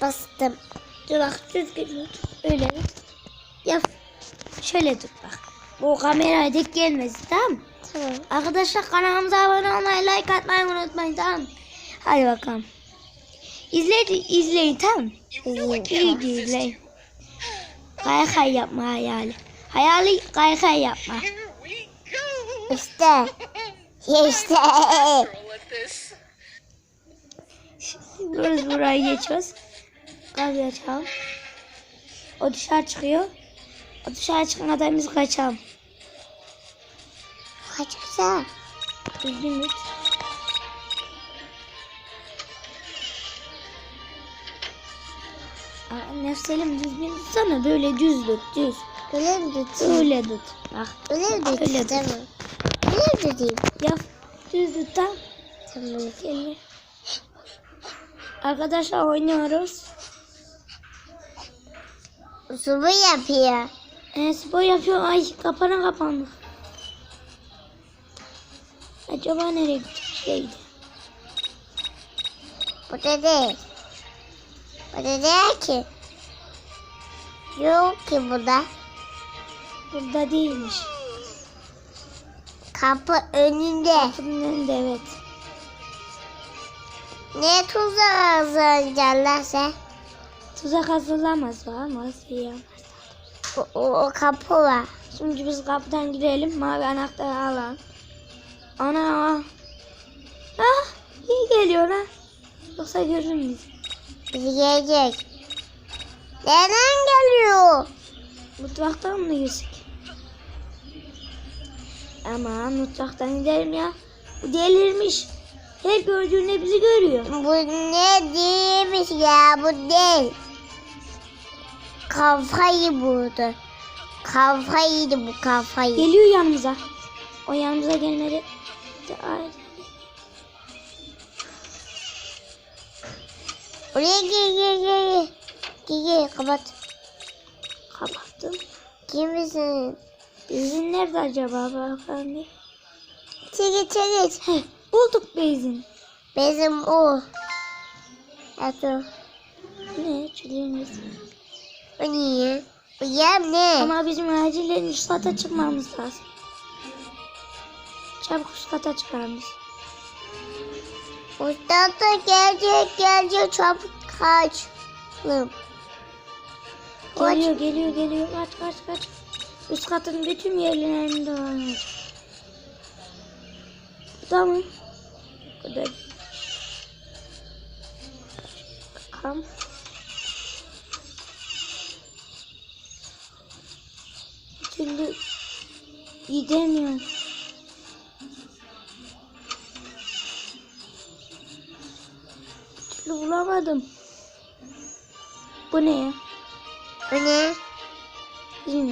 Bastım. Dur bak düzgün. Öyle. Yap. Şöyle tut bak. Bu kameraya dik gelmesin tamam mı? Tamam. Arkadaşlar kanalımıza abone olmayı, like atmayı unutmayın tamam mı? Hadi bakalım. İzleyin, izleyin tamam mı? İyi izleyin. Kaykay yapma hayali. Hayali kaykay yapma. İşte. İşte. Biz burayı geçiyoruz. Gaz açalım. O dışarı çıkıyor. O dışarı çıkmadan biz kaçalım. Düzgün tut. Aa, Nefselim düzgün tutsana böyle düz tut düz. Öyle mi tutayım? Öyle tut. Bak Öyle mi Öyle tutayım? tut. Tamam. Öyle mi tutayım? yap. Düz tut tamam. Tamam. Gel. Arkadaşlar oynuyoruz. Usubu yapıyor. E, spor yapıyor. Ay kapana kapandık. Acaba nereye gidecek? Burada değil. Burada değil ki. Yok ki burada. Burada değilmiş. Kapı önünde. Kapının önünde evet. Ne tuzak hazırlayacaklarsa? Tuzak hazırlamaz var ama yapmaz. O, o, o kapı var. Şimdi biz kapıdan girelim. Mavi anahtarı alalım. Ana. Ah iyi geliyor ha. Yoksa görür müyüz? Bizi gelecek. Neden geliyor? Mutfaktan mı yüzük? Aman mutfaktan gidelim ya. Bu delirmiş. Her gördüğünde bizi görüyor. Bu ne değilmiş ya bu değil. Kafayı buldu. Kafayıydı bu kafayı. Geliyor yanımıza. O yanımıza gelmedi. Ay, Oraya gel gel gel. Gel gel kapat. Kapattım. Kimsin? Bezin nerede acaba bakalım bir. Çekil çekil. Heh, bulduk bezin. Bizim o. Eto. Ne? Çürüğün bezi. O niye? Bu yem ne? Ama bizim acilen üst kata çıkmamız lazım. Çabuk üst kata çıkarmış. Usta da gelecek gelecek çabuk kaç. Lım. Kaç. Geliyor geliyor geliyor. Kaç kaç kaç. Üst katın bütün yerlerini dolanıyor. Tamam. Bu kadar. Bakalım. Türlü gidemiyorum. Bir türlü bulamadım. Bu ne ya? Bu ne? Bilmiyorum.